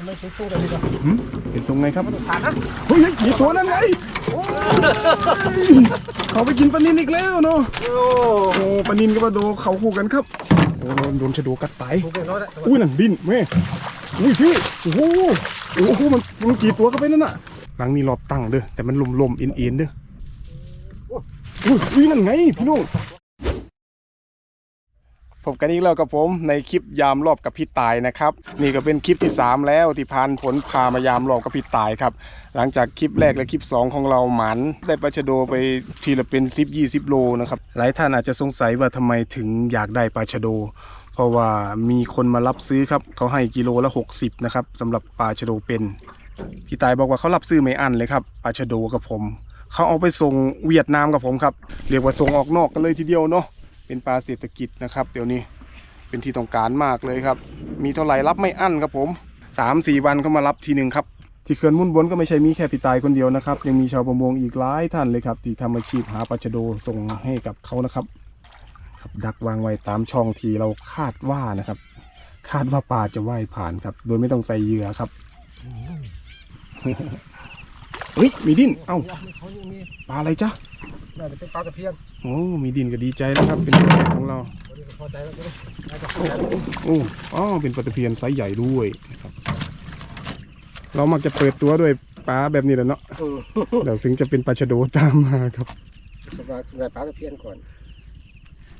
ทำไมสู้ๆกันดีกว่าหืมเป็นทรงไงครับผ่านนะเฮ้ยมีตัวนั่นไงเขาไปกินปลานินอีกแล้วเนาะโอ้โอ้ปลานินกับปลาโดเขาคู่กันครับโอ้โดนโดนชะโดกัดตายถูกเลยเนาะอุ้ยนั่นดิ้นแม่อุ้ยพี่โอ้โหโอ้โหมันมันกี่ตัวก็ไปนั่นน่ะหลังนี้รอบตั้งเด้อแต่มันลมลมๆเอ็นเอ็นๆเด้ออุ้ยอุ้ยนั่นไงพี่น้อง พบกันอีกแล้วกับผมในคลิปยามรอบกับพี่ตายนะครับ นี่ก็เป็นคลิปที่ 3 แล้วที่พานผลพามายามรอบกับพี่ตายครับ หลังจากคลิปแรกและคลิป 2 ของเราหมันได้ปลาชะโดไปทีละเป็น10 20 โลนะครับหลายท่านอาจจะสงสัยว่าทำไมถึงอยากได้ปลาชะโด เพราะว่ามีคนมารับซื้อครับเขาให้กิโลละ 60นะครับสำหรับปลาชะโดเป็นพี่ตายบอกว่าเขารับซื้อไม่อั้นเลยครับปลาชะโดกับผมเขาเอาไปส่งเวียดนามกับผมครับเรียกว่าส่งออกนอกกันเลยทีเดียวเนาะ เป็นปลาเศรษฐกิจนะครับ เดี๋ยวนี้เป็นที่ต้องการมากเลยครับ มีเท่าไหร่รับไม่อั้นครับผมสามสี่วันเขามารับทีหนึ่งครับ ที่เขื่อนมุ่นบนก็ไม่ใช่มีแค่พี่ตายคนเดียวนะครับ ยังมีชาวประมงอีกหลายท่านเลยครับ ที่ทำอาชีพหาปลาชะโดส่งให้กับเขานะครับครับดักวางไว้ตามช่องที่เราคาดว่านะครับ คาดว่าปลาจะว่ายผ่านครับ โดยไม่ต้องใส่เหยื่อครับเฮ้ยมีดิ้นเอ้าเขาปลาอะไรจ๊ะ น่าจะเป็นปลาตะเพียนโอ้มีดิ้นก็ดีใจแล้วครับ เป็นตัวแรกของเราวันนี้ก็พอใจแล้วก็น่าจะพอโอ้ใจแล้วโอ้อ๋อเป็นปลาตะเพียนไซส์ใหญ่ด้วยนะครับ เรามักจะเปิดตัวด้วยปลาแบบนี้แหละเนาะอืมเดี๋ยวถึงจะเป็นปลาชะโดตามมาครับสำหรับสำหรับปลาตะเพียนก่อน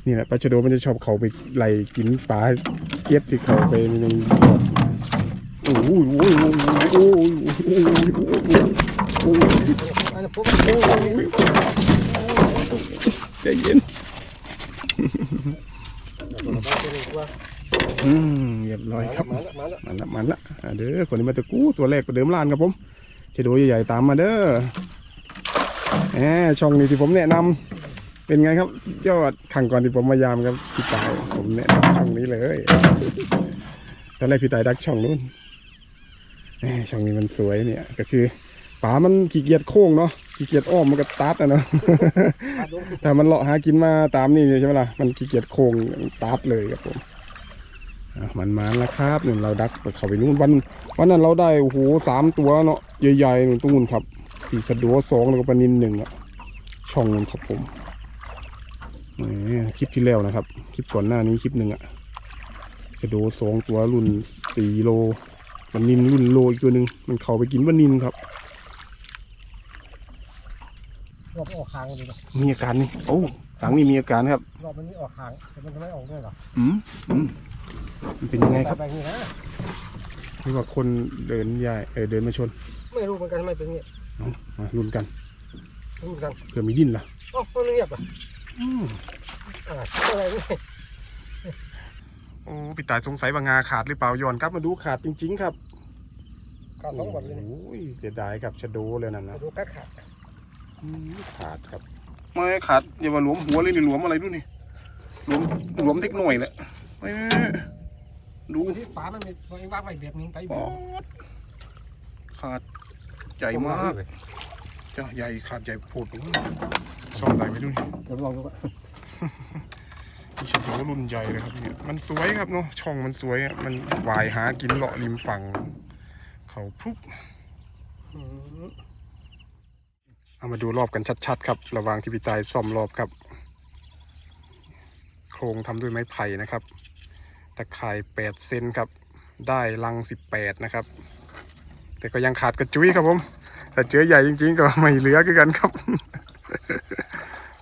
นี่แหละปลาชะโดมันจะชอบเขาไปไล่กินปลาเกี๊ยบที่เขาไปในบ่อโอ้โหโอ้โหโอ้โหโอ้โหโอ้โหอันนี้ปุ๊บ ใจเย็นว่าอืมเรียบร้อยครับ มาแล้วมาแล้วมันละมันละอะเด้อคนนี้มาตะกู้ตัวแรกก็เดิมล้านครับผมชะโดใหญ่ๆตามมาเด้อแหมช่องนี้ที่ผมแนะนำเป็นไงครับสุดยอดขังก่อนที่ผมมายามครับพี่ตายผมแนะนำช่องนี้เลยตอนแรกพี่ตายดักช่องนู้นแหมช่องนี้มันสวยเนี่ย ก็คือป๋ามันขี้เกียจโค้งเนาะ ขี้เกียจอ้อมมันก็ตัดอะเนาะปลาลงถ้ามันเลาะหากินมาตามนี่ใช่ไหมล่ะ มันขี้เกียจโค้งตัดเลยครับผมอะมันมาแล้วครับหนึ่งเราดักไปเข้าไปนู่นวันวันนั้นเราได้โอ้โหสามตัวเนาะใหญ่ๆหนึ่งตู้นครับสี่สะดัวสองแล้วก็ปลานินหนึ่งอะช่องนึงครับผมนี่คลิปที่แล้วนะครับ คลิปก่อนหน้านี้คลิปหนึ่งอะสะดัวสองตัวรุ่นสี่โลปลานินรุ่นโลอีกตัวหนึ่งมันเข้าไปกินปลานินครับ รอบนี้ออกหางเลยเนาะมีอาการนี่โอ้หลังนี่มีอาการครับรอบนี้ออกหางแต่มันจะไม่ออกด้วยเหรออืมอืมมันเป็นยังไงครับแบบนี้นะหรือว่าคนเดินใหญ่เออเดินมาชนไม่รู้เหมือนกันทำไมเป็นอย่างนี้เอามาลุ้นกันไม่รู้เหมือนกันเผื่อมีดิ้นล่ะอ๋อมันเงียบอะอืมอ่าอะไรนี่โอ้พี่ตายสงสัยว่างาขาดหรือเปล่าย้อนครับมาดูขาดจริง ๆ ครับขาดสองวันเลยโอ้ยเสียดายกับชะโดเลยนั่นนะดูกัดขาดอืม ขาดครับไม่ขาดอย่ามาหลวมหัวเลยนี่หลวมอะไรดูนี่หลวมหลวมเล็กหน่อยแหละเอ้ยดูที่ปลามันมีตัวเองวางไว้แบบนี้ไปแบป๊อบดขาดใหญ่มากจ้าใหญ่ขาดใหญ่โผล่ซ่อมได้ไหมดูนี่เดี๋ยวลองดูก่อนพี่ชโดรุ่นใหญ่เลยครับเนี่ยมันสวยครับเนาะช่องมันสวยอะมันวายหากินเลาะริมฝั่ง เขาพรุบอืม เอามาดูรอบกันชัดๆ ครับ ระว่างที่พี่ตายซ่อมรอบครับ โครงทำด้วยไม้ไผ่นะครับ ตะข่าย8เซนครับ ได้ลัง 18 นะครับ แต่ก็ยังขาดกระจุยครับผมแต่เจือใหญ่จริงๆ ก็ไม่เหลือคือกันครับ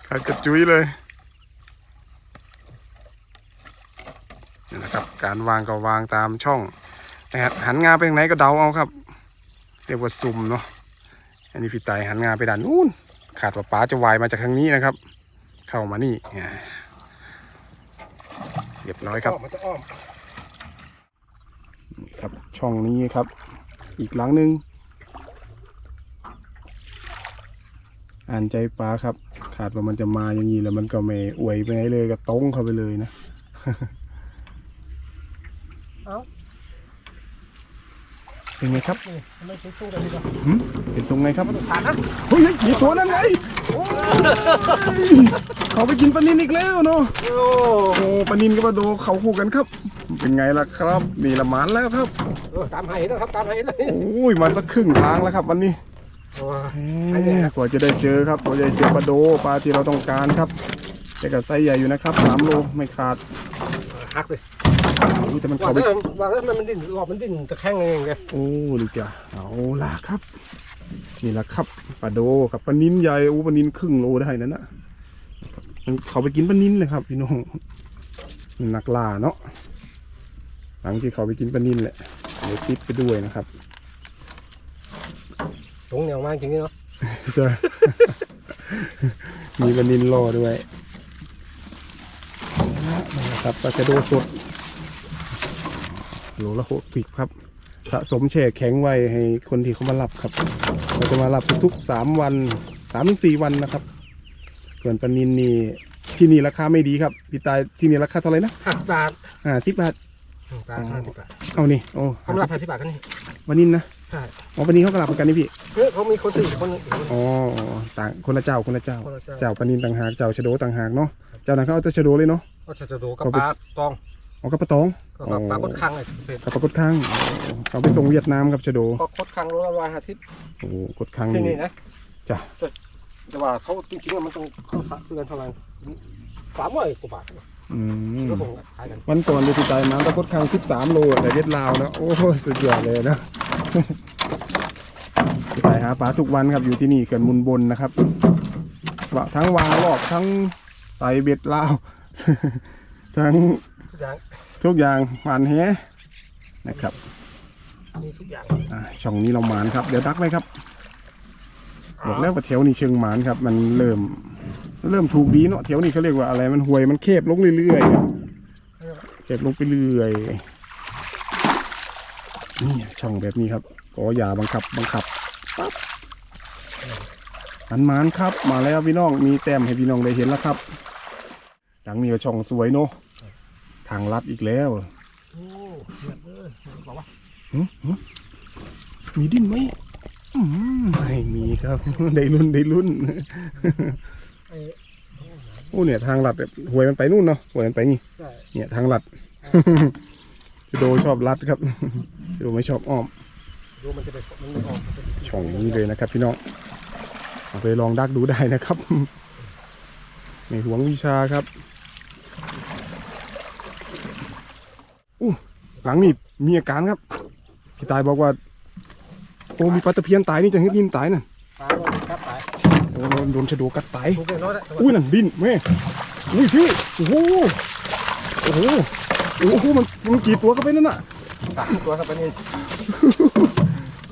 ขาดกระจุยเลยนี่นะครับ การวางก็วางตามช่องนะฮะหันงาไปทางไหนก็เดาเอาครับ เรียกว่าซุ่มเนาะ อันนี้พี่ไตายหันงาไปด้านนู้นขาดว่าป๋าจะวายมาจากทางนี้นะครับ เข้ามานี่อ่าเรียบร้อยครับอ้อมมันจะอ้อมนี่ครับช่องนี้ครับ อีกหลังหนึ่งอ่านใจป๋าครับ ขาดว่ามันจะมาอย่างนี้แล้วมันก็ไม่อวยไปไหนเลยก็ตรงเข้าไปเลยนะ เอ้า เป็นไงครับไม่ใช่สู้กันดีกว่าหืมเป็นทรงไงครับมันต้องผ่านนะเฮ้ยมีตัวนั่นไงเขาไปกินปลานินอีกแล้วเนาะโอ้โอ้ปลานินกับปลาโดเขาคู่กันครับ เป็นไงล่ะครับนี่ละหมานแล้วครับตามหายแล้วครับตามหายเลยโอ้ยมาสักครึ่งทางแล้วครับ วันนี้โอ้ยแหมกว่าจะได้เจอครับกว่าจะเจอปลาโดปลาที่เราต้องการครับแต่กับไซส์ใหญ่อยู่นะครับสามโลไม่ขาดหักเลย อ้ยแต่มันว่าเข้าไปแล้วว่าแล้วมันดิ้นรอบมันดิ้นจะแข้งเองไงโอ้ดีจ้ะเอาล่ะครับ นี่แหละครับปลาโดกับปลานินใหญ่โอ้ปลานินครึ่งโลได้นั่นนะมันเขาไปกินปลานินเลยครับพี่น้องมันนักล่าเนาะหลังที่เขาไปกินปลานินแหละเดี๋ยวติดไปด้วยนะครับ ตรงแนวมากจริงๆเนาะจะ มีปลานินรอด้วยนี่นะครับปลาจะโดสด โลละหกสิบครับ สะสมแช่แข็งไว้ให้คนที่เขามารับครับเราจะมารับทุกๆสามวันสามถึงสี่วันนะครับส่วนปลานินนี่ที่นี่ราคาไม่ดีครับพี่ตายที่นี่ราคาเท่าไหร่นะห้าสิบบาทอ่าสิบบาทหนึ่งบาทห้าสิบบาทเอานี่โอ้เขารับห้าสิบบาทกันนี่ปลานินนะใช่อ๋อปลานินเขาก็รับเหมือนกันนี่พี่เฮ้ยเขามีคนซื้อคนหนึ่งอ๋อต่างคนละเจ้าคนละเจ้าคนละเจ้า เจ้าปลานินต่างหากเจ้าชะโดต่างหากเนาะเจ้านั้นเขาเอาแต่ชะโดเลยเนาะก็จะโดกับปลาตอง อ๋อกับปลาตองก็กับปลาคดคังเลยเป็นกับปลากดข้างเขาไปส่งเวียดนามครับชะโดก็คดคังโลละร้อยห้าสิบโอ้กดข้างที่นี่นี่นะจ้ะแต่แต่ว่าเขาจริงๆมันต้องเขาซื้อกันเท่าไหร่สามร้อยกว่าบาทอืมก็คงขายกันวันก่อนดูติตายน้ำตะกดข้างสิบสามโลแต่เวียดลาวนะโอ้โหสุดยอดเลยนะพี่ตายหาปลาทุกวันครับอยู่ที่นี่เขื่อนมุนบนนะครับว่าทั้งวางรอบทั้งไตเบ็ดลาว ทั้งทุก อย่างทุกอย่างหวานแฮนะครับมีทุกอย่างอ่าช่องนี้เราหมานครับ เดี๋ยวดักไว้ครับ บอกแล้วว่าแถวนี้เชิงหมานครับ มันเริ่ม เริ่มถูกดีเนาะแถวนี้เขาเรียกว่าอะไรมันห่วยมันเคบลงเรื่อยๆครับเคบลงไปเรื่อยนี่ช่องแบบนี้ครับก็อย่าบังคับบังคับปั๊บมันหมานครับ มาแล้วพี่น้องมีแต้มให้พี่น้องได้เห็นแล้วครับหลังนี้ก็ช่องสวยเนาะ ทางลัดอีกแล้วโอ้เดือดเลยบอกว่าหึหึมีดิ้นไหมอืมไม่มีครับ ได้รุ่นได้รุ่นไอ้โอ้เนี่ยทางลัดเนี่ยหวยมันไปนู่นเนาะหวยมันไปนี่ใช่เนี่ยทางลัดจะโดชอบลัดครับจะโดไม่ชอบอ้อมดูมันจะไปมันไม่ออกมันจะช่องนี้เลยนะครับ พี่น้องเอาไปลองดักดูได้นะครับไม่หวงวิชาครับ อู้หลังนี่มีอาการครับพี่ตายบอกว่าโอ้มีปลาตะเพียนตายนี่จะให้ดินตายน่ะปลาโดนกัดตายโอ้โดนชะโดกัดตายถูกเลยน้อยแต่อุ้ยนั่นดินแม่อุ้ยพี่โอ้โหโอ้โหโอ้โหมันมันกี่ตัวก็ไปนั่นน่ะตายตัวครับอันนี้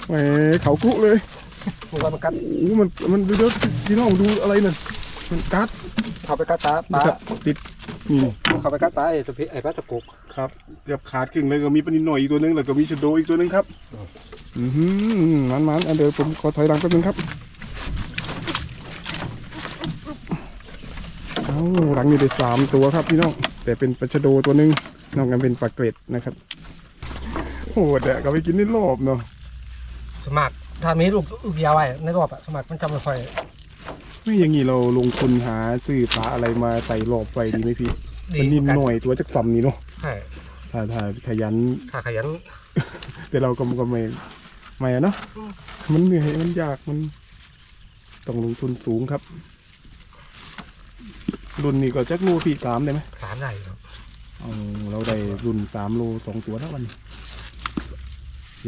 แหมเขากรุเลยถูกว่ามันกัดโอ้โหมันมันเดี๋ยวพี่น้องดูอะไรนั่นมันกัดเข้าไปกัดตาปลานะครับติดนี่เข้าไปกัดตาไอ้ตัวพี่ไอ้ปลาตะกุก ครับเกือบขาดครึ่งเลยก็มีปลานินหน่อยอีกตัวนึงแล้วก็มีชะโดอีกตัวนึงครับ อือหือมันมันอันเดี๋ยวผมขอถอยหลังแป๊บนึงครับเอ้าหลังนี้ได้สามตัวครับพี่น้องแต่เป็นปลาชะโดตัวหนึงนอกนั้นเป็นปลาเกร็ดนะครับโหดอะก็ไปกินในรอบเนาะสมัครถ้ามีลูกลูกยาวไว้ในรอบอะสมัครมันจำไม่ค่อยไม่อย่างนี้เราลงทุนหาซื้อปลาอะไรมาใส่รอบไว้ดีไหมพี่ดี มันนินกัหน่อยตัวจักซ้ำนี่เนาะใช่ถ้าถ้าขยันถ้าขยัน แต่เราก็ก็ไม่ไม่อะเนาะอืมมันเหนื่อยมันยากมันต้องลงทุนสูงครับ รุ่นนี้ก็จักโลพี่สามได้ไหมสามได้ครับเอาเราได้รุ่นสามโลสองตัวแล้ววันนี้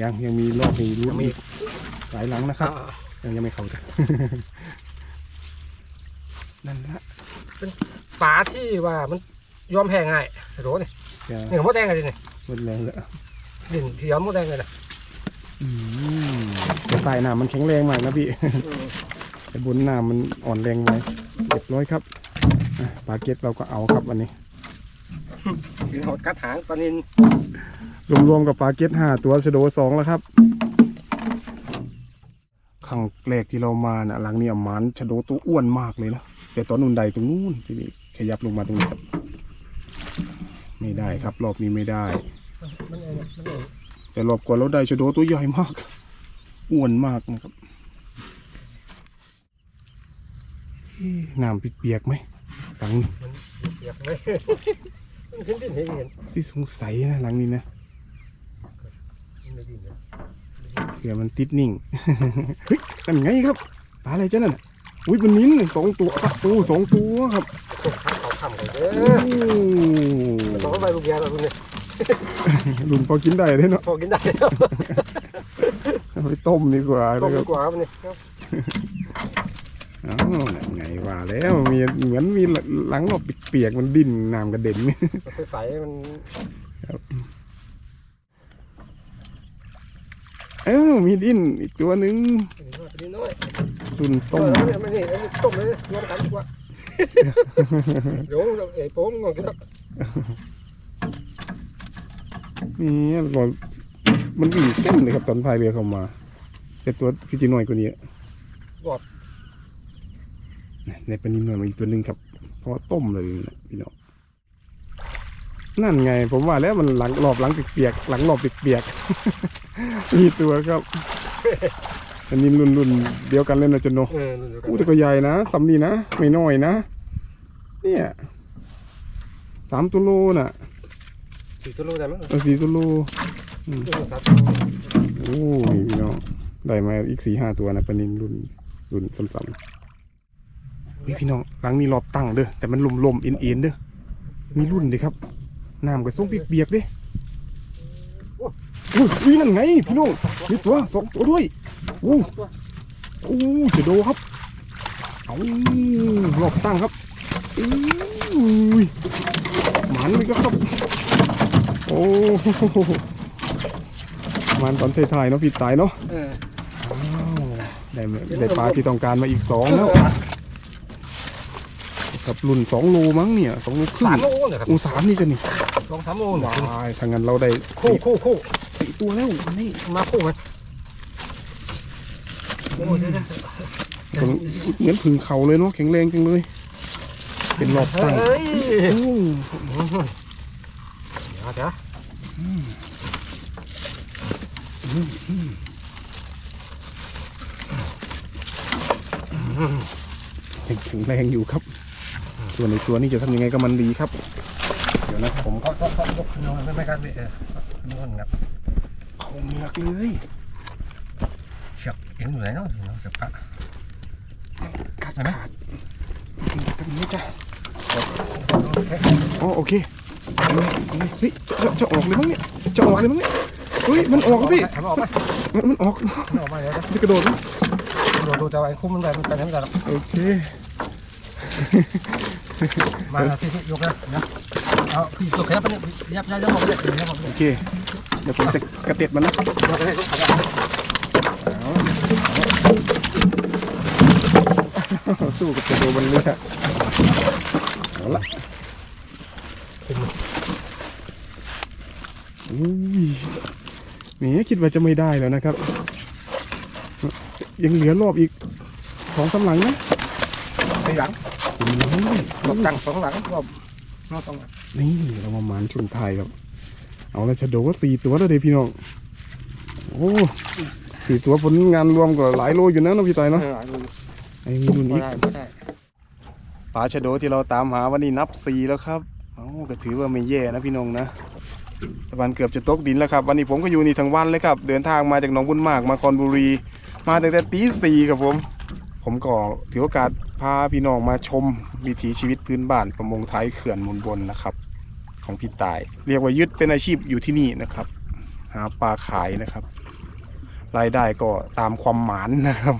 ยังยังมีรอบมีรุ่นอีกหลายหลังนะครับอ่ายังยังไม่เข้าจ้ะนั่นละปลาที่ว่ามัน ยอมแพ้ง่ายไอ้โหนี่จะนี่มดแดงเลยนี่หมดแรงแล้วดินที่ยอมมดแดงเลยนะอืมแต่ใต้น้ำมันแข็งแรงมากนะพี่แต่บนน้ำมันอ่อนแรงไว้เรียบร้อยครับอะปลาเก็ตเราก็เอาครับวันนี้ดินหดกัดหางปลานินรวมๆกับปลาเก็ตห้าตัวชะโดสองแล้วครับครั้งแรกที่เรามาน่ะหลังเนี่ยหมันชะโดตัวอ้วนมากเลยนะแต่ตอนนุนใดตรงนู้นที่นี่ขยับลงมาตรงนี้ครับ ไม่ได้ครับ รอบนี้ไม่ได้มันมันเองมันเองจแต่รอบก่อนเราได้ชะโดตัวใหญ่มากอ้วนมากนะครับเอ๊ะน้ำเปียกๆไหมหลังนี้มันเปียกเลยเห็นดินเห็นเห็นสิสงสัยนะหลังนี้นะมันไม่ดินเลยเผื่อมันติดนิ่งเฮ้ยนั่นไงครับปลาอะไรจ้ะนั่นน่ะอุ้ยมันนิ้นสองตัวครับโอ้สองตัวครับตกข้าวเขาทำกันเด้โอ้ อต้องไปลูกยาเราลูกเนี่ยรุ่นพอกินได้เลยเนาะพอกินได้แล้วเอาไปต้มดีกว่าต้มนะคดีรับกว่าครับเนี่ยครับอ้าวนั่นไงว่าแล้วมีเหมือนมีหลังหลบเปียกๆมันดิ้นน้ำกระเด็นใสๆมันเอ้ามีดิ้นอีกตัวหนึ่งนิดน้อยรุ่นต้ต้มมแล้วเนี่ยมันนี่ต้มเลยรวมกันดีกว่าเดี๋ยวเอ๋โป้งงงกันครับ นี่ก่อนมันวิ่งเต้นเลยครับตอนพายเรือเข้ามา แต่ตัวคือจีน้อยกว่านี้อะในปลานินหน่อยมาอีกตัวหนึ่งครับ เพราะว่าต้มเลยนะพี่น้องนั่นไง ผมว่าแล้วมันหลังรอบหลังเปียกๆหลังรอบเปียกๆมีตัวครับอันนี้รุ่นรุ่นเดียวกันเลยนะจนโนเออเดี๋ยวกันอู้แต่ก็ใหญ่นะสำนีนะไม่น้อยนะ เนี่ยสามตัวโลน่ะ สี่ตัวโลได้มั้งเออสี่ตัวโลตัวสามโอ้ยพี่น้องได้มาอีกสี่ห้าตัวนะปลานินรุ่นรุ่นซ้ำๆเฮ้ยพี่น้องหลังนี้รอบตั้งเด้อแต่มันลมๆเอ็นๆเด้อมีรุ่นเด้ครับน้ำก็ส่งเปียกๆเด้โอ้ยอุ้ยนั่นไงพี่น้องมีตัวสองตัวด้วยโอ้โอ้จะโดครับเอารอบตั้งครับอุ้ยหมันเลยครับ โอ้โหมันตอนท้ายๆเนาะพี่ตายเนาะเอออ้าวได้มาได้ปลาที่ต้องการมาอีกสองแล้วกับรุ่นสองโลมั้งเนี่ยสองโลครึ่สามงโลเนี่ยครับอูสามนี่จะนี่ลองสามโลเนี่ยว้ายทางนั้นเราได้คู่คู่คู่สี่ตัวแล้วอันนี่มาคู่มันโอ้ยเดี๋ยวมันเหมือนผึ่งเขาเลยเนาะแข็งแรงจังเลย เป็นรอบตั้ง เฮ้ยโอ้เดี๋ยวเดี๋ยวยังแข็งแรงอยู่ครับ ส่วนในตัวนี้จะทำยังไงกับมันดีครับ เดี๋ยวนะผมก็ก็ก็ยกขึ้นมาไม่ไม่กันเลยเออนู่นครับเอาเมือกเลยเชือกเอ็นอยู่ไหนเนาะเนาะเชือกพระขาดไหมขาดแบบนี้จ้ะอ๋อโอเค เอาเลยเอาเลยเฮ้ยจะจะออกเลยมั้งเนี่ยจะออกเลยมั้งเนี่ยเฮ้ยมันออกครับพี่เอาออกไปมันมันออกเอาออกไปเดี๋ยวจะกระโดดนะดูดูแต่ว่าไอ้คุ้มมันไปมันไปไหนไม่ได้หรอกโอเคมาที่ที่ยกนะนะเอาพี่ยกแค่ปะเนี่ยยับยับยับหมดเลยยับหมดเลโอยเคเดี๋ยวผมจะกระเต็ดมันนะยกเลยยกขาสู้กับกระโดดบนเรือเอาละอุ้ย แหมคิดว่าจะไม่ได้แล้วนะครับ ยังเหลือรอบอีกสองสามหลังนะตีหลังโอ้ยรอบตั้งสองหลังรอบรอบสองหลังนี่เรามาหมานชุนไทายครับ เอาแล้วชะโดว่าสี่ตัวแล้วเด้พี่น้องโอ้สี่ตัวผลงานรวมก็หลายโลอยู่นะเน้องพี่ต่อยเนาะไอ้มีรุ่นไม่อีกได้ไม่ได้ปลาชะโดที่เราตามหาวันนี้นับสี่แล้วครับเอ้าก็ถือว่าไม่แย่นะพี่น้องนะ ตะวันเกือบจะตกดินแล้วครับ วันนี้ผมก็อยู่นี่ทั้งวันเลยครับ เดินทางมาจากหนองบุญมากมาคอนบุรี มาตั้งแต่ตีสี่ครับผม ผมก็ถือโอกาสพาพี่น้องมาชมวิถีชีวิตพื้นบ้านประมงไทยเขื่อนมูลบนนะครับ ของพี่ตาย เรียกว่ายึดเป็นอาชีพอยู่ที่นี่นะครับ หาปลาขายนะครับรายได้ก็ตามความหมานนะครับ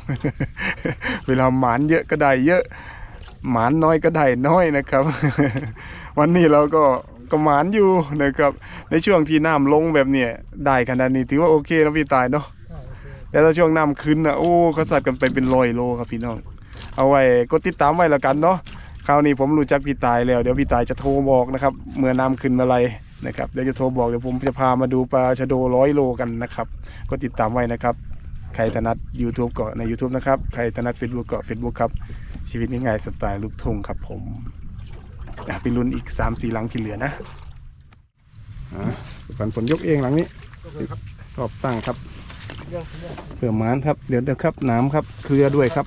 เวลาหมานเยอะก็ได้เยอะหมานน้อยก็ได้น้อยนะครับ วันนี้เราก็ ก็หมานอยู่นะครับในช่วงที่น้ำลงแบบเนี้ยได้ขนาดนี้ถือว่าโอเคนะพี่ตายเนาะแต่ถ้าช่วงน้ำขึ้นนะโอ้เขาสัตว์กันไปเป็นร้อยโลครับพี่น้องเอาไว้กดติดตามไว้แล้วกันเนาะคราวนี้ผมรู้จักพี่ตายแล้วเดี๋ยวพี่ตายจะโทรบอกนะครับเมื่อน้ำขึ้นเมื่อไรนะครับเดี๋ยวจะโทรบอกเดี๋ยวผมจะพามาดูปลาชะโดร้อยโลกันนะครับ ก็ติดตามไว้นะครับ ใครถนัด YouTube ก็ใน YouTube นะครับ ใครถนัด Facebook ก็ Facebook ครับ ชีวิตง่ายๆสไตล์ลูกทุ่งครับผมอะ ไปลุ้นอีก3 4หลังที่เหลือนะอะปันผลยกเองหลังนี้ยกเลยครับผรอบตั้งครับเรื่องเรื่องเผื่อหมานครับ เดี๋ยวเดี๋ยวครับน้ำครับ เคลียร์ด้วยครับ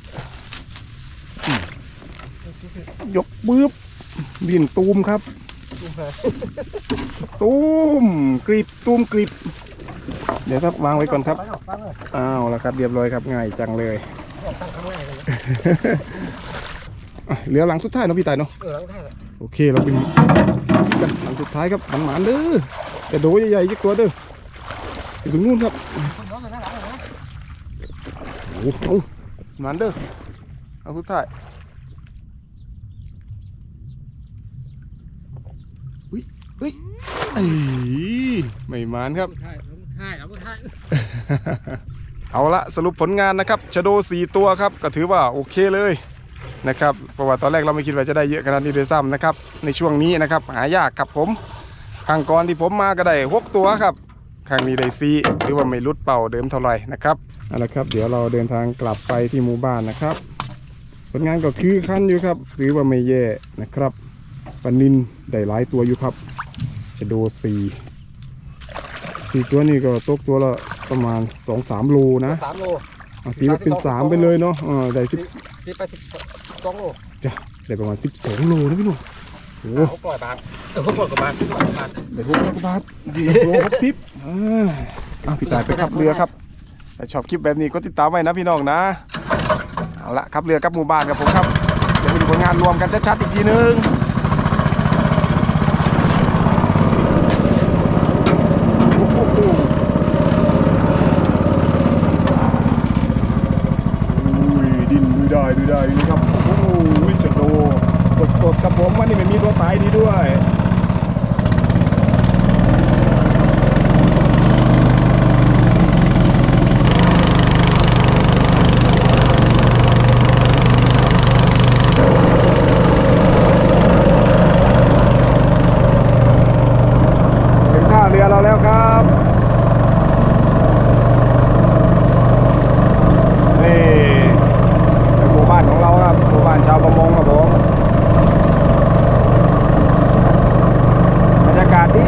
ยกบื้บบินตูมครับ ตูมกรีบตูมกรีบเดี๋ยวครับวางไว้ก่อนครับฟังเลยอ้าวแล้วครับ เรียบร้อยครับง่ายจังเลยตั้งข้างล่างเลยอะเหลือหลังสุดท้ายเนาะพี่ตายเนาะเออหลังท่า โอเคเราเป็นกันหลังสุดท้ายครับหมันหมานเด้อแต่โดใหญ่ๆยักตัวเด้ออยู่ตรงนู้นครับหน้าหลังเลยนะโอ้โหเอาหมันเด้อเอาสุดท้ายอุ้ยอุ้ยอ้ไม่หมานครับเอาละสรุปผลงานนะครับชะโดสี่ตัวครับ ก็ถือว่าโอเคเลย นะครับเพราะว่าตอนแรกเราไม่คิดว่าจะได้เยอะขนาดนี้ด้วยซ้ำนะครับ ในช่วงนี้นะครับ หายากครับผมครั้งก่อนที่ผมมาก็ได้หกตัวครับครั้งนี้ได้สี่หรือว่าไม่ลุดเป่าเดิมเท่าไหร่นะครับเอาละครับ เดี๋ยวเราเดินทางกลับไปที่หมู่บ้านนะครับ ผลงานก็คือขั้นอยู่ครับหรือว่าไม่แย่นะครับปลานินได้หลายตัวอยู่ครับชะโดสี่สี่ตัวนี่ก็ตกตัวละประมาณสองสามโลนะสามโลอะตีว่าเป็นสามไปเลยเนาะอ่าได้สิบ สิบไปสิบสองโลได้ประมาณสิบสองโลนะพี่หนุ่มโอ้โหหกร้อยบาทเออหกร้อยกว่าบาทหกร้อยกว่าบาทได้หกร้อยกว่าบาทดีโลหกสิบอ่าอะพี่ตายไปขับเรือครับถ้าชอบคลิปแบบนี้ก็ติดตามไว้นะพี่น้องนะเอาละขับเรือกับหมู่บ้านกับผมครับเดี๋ยวไปดูผลงานรวมกันชัดๆอีกทีนึงโอ้โหอุ้ยดินดูได้ดูได้ดูนี่ครับโอ้โหจะโดสดๆครับผมวันนี้ไม่มีตัวตายดีด้วย ถึงท่าเรือเราแล้วครับ นี่เป็นหมู่บ้านของเราครับ หมู่บ้านชาวประมงครับผม บรรยากาศดี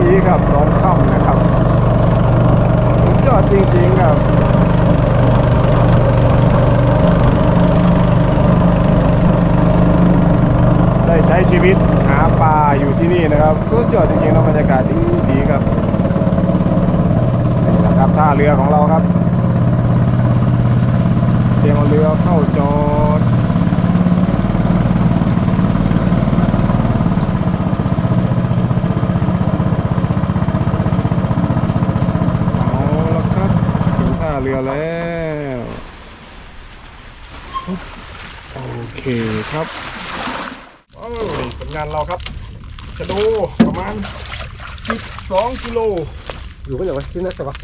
ดีครับร้อนค่ำนะครับสุดยอดจริงๆครับ ได้ใช้ชีวิตหาปลาอยู่ที่นี่นะครับสุดยอดจริงๆนะบรรยากาศดีดีครับนี่แหละค เรือของเราครับ เตรียมเอาเรือเข้าจอดเอาละครับถึงท่าเรือแล้ว โอเคครับโอ้ยผลงานเราครับ จะดูประมาณ 12 กิโล อยู่ก็อย่างไรที่นั่นแต่ว่า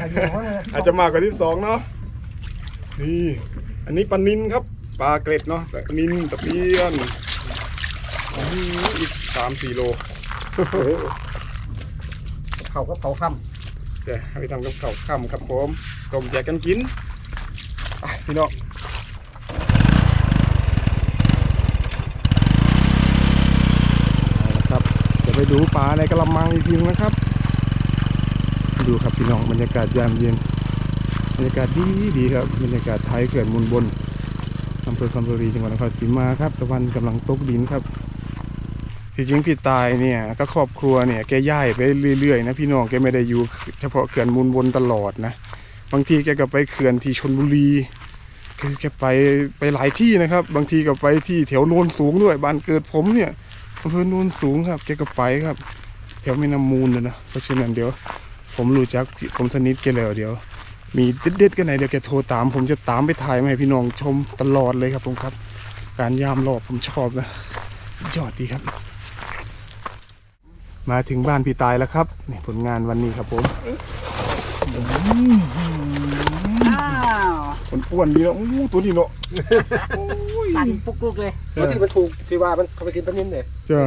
อาจจะมากกว่า12เนาะนี่อันนี้ปลานินครับปลาเกร็ดเนาะปลานินตะเพียนอันนี้อีก3-4โลเขาก็เขาค่จะให้ไปทำกับข้าวค่ำครับผมต้มแจกกันกินไปพี่น้องเอาละครับ จะไปดูปลาในกระมังอีกทีนึงนะครับ ดูครับพี่น้องบรรยากาศยามเย็นบรรยากาศดีดีครับบรรยากาศไทยเขื่อนมูลบนอำเภอคำบุรีจังหวัดนครศรีมาครับตะวันกำลังตกดินครับที่จริงพี่ตายเนี่ยก็ครอบครัวเนี่ยแกย้ายไปเรื่อยๆนะพี่น้องแกไม่ได้อยู่เฉพาะเขื่อนมูลบนตลอดนะบางทีแกก็ไปเขื่อนที่ชนบุรีคือแกไปไปหลายที่นะครับ บางทีก็ไปที่แถวโนนสูงด้วยบ้านเกิดผมเนี่ยอำเภอโนนสูงครับ แกก็ไปครับ แถวแม่น้ำมูลนะนะเพราะฉะนั้นเดี๋ยว ผมรู้จักผมสนิทแกันแล้วเดี๋ยว มีเด็ดๆกันไหนเดี๋ยวแกโทรตาม ผมจะตามไปถ่ายมาให้พี่น้องชมตลอดเลยครับผมครับ การยามรอบผมชอบนะยอดดีครับ มาถึงบ้านพี่ตายแล้วครับนี่ผลงานวันนี้ครับผมอ้าวมันอ้วนดีเนาะอู้ตัวนี้เนาะสั่นปุกลุกเลยำแล้วที่มันถูกที่ว่ามันเขาไปกินปลานิ่มเนี่ยจะ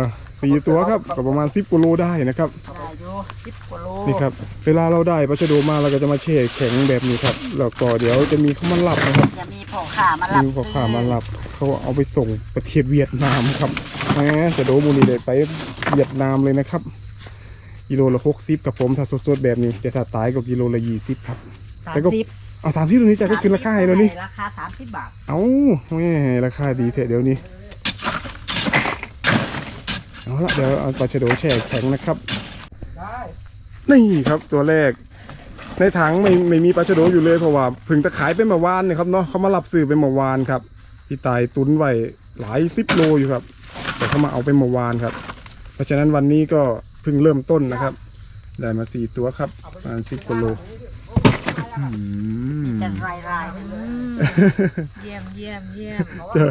สี่ตัวครับก็ประมาณ10กิโลได้นะครับได้อยู่สิบกว่าโลนี่ครับเวลาเราได้ปลาชะโดมาเราก็จะมาแช่แข็งแบบนี้ครับแล้วก็เดี๋ยวจะมีข้าวมันลับนะครับจะมีพ่อข่ามารับมีพ่อค้ามารับเขาเอาไปส่งประเทศเวียดนามครับแหมจะโดมูนีเลยไปเวียดนามเลยนะครับกิโลละหกสิบกับผมถ้าสดๆแบบนี้แต่ถ้าตายก็กิโลละยี่สิบครับสามแต่ก็สิบเอาสามสิบตรงนี้จะก็ขึ้นราคาให้แล้วนี่ราคาสามสิบบาทเอ้าแม่ราคาดีเถอะเดี๋ยวนี้ เอาละเดี๋ยวเอาปลาชะโดแช่แข็งนะครับได้นี่ครับตัวแรก ในถังไม่ไม่มีปลาชะโดอยู่เลยเพราะว่าเพึ่งตะขายไปเมื่อวานนี่ยครับเนาะเขามารับซื้อไปเมื่อวานครับพี่ตายตุนไว้หลายสิบโลอยู่ครับ แต่เขามาเอาไปเมื่อวานครับ เพราะฉะนั้นวันนี้ก็เพิ่งเริ่มต้นนะครับ ได้มาสี่ตัวครับประมาณสิบกิโล อืมจะรายรายๆนะอืมเยี่ยมเยี่ยมเยี่ยมเจอ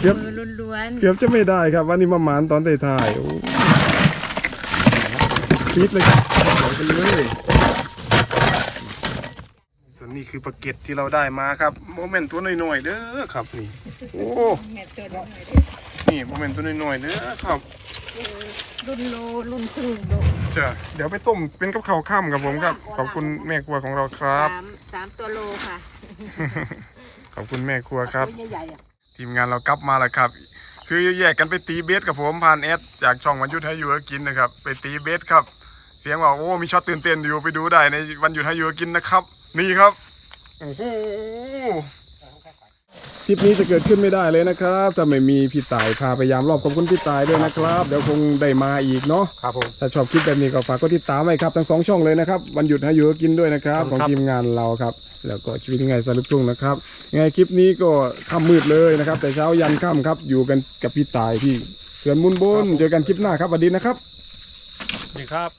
เกือบมือล้วนเกือบจะไม่ได้ครับวันนี้มาหมานตอนถ่ายๆโอ้ฟีดเลยครับเดี๋ยวกันเลยส่วนนี้คือปลาเก็ตที่เราได้มาครับโมเมนต์ตัวน้อยๆเด้อครับนี่โอ้ๆแม่ตัวน้อยนี่โมเมนต์ตัวน้อยๆเด้อครับ รุ่นโลรุ่นครึ่งโลจ้ะเดี๋ยวไปต้มเป็นกับข้าวค่ำกับผมครับขอบคุณแม่ครัวของเราครับ สามสามตัวโลค่ะขอบคุณแม่ครัวครับ ตัวใหญ่ๆอะทีมงานเรากลับมาแล้วครับ คือแยกกันไปตีเบสกับผมผ่านแอดจากช่องวันหยุดให้อยู่ก็กินนะครับ ไปตีเบสครับ เสียงว่าโอ้มีช็อตตื่นเต้นอยู่ไปดูได้ในวันหยุดให้อยู่ก็กินนะครับ นี่ครับโอ้โห ทริปนี้จะเกิดขึ้นไม่ได้เลยนะครับถ้าไม่มีพี่ต่ายพาไปยามรอบขอบคุณพี่ต่ายด้วยนะครับ เดี๋ยวคงได้มาอีกเนาะครับผมถ้าชอบคลิปแบบนี้ก็ฝากกดติดตามไว้ครับทั้งสองช่องเลยนะครับวันหยุดให้อยู่ก็กินด้วยนะครับขขออบงคุณครับทีมงานเราครับ แล้วก็ชีวิตยังไงสรุปทุ่งนะครับยังไงคลิปนี้ก็ค่ำมืดเลยนะครับ แต่เช้ายันค่ำครับ อยู่กันกับพี่ตายที่เขื่อนมุนบนเจอกันคลิปหน้าครับสวัสดีนะครับนี่ครับ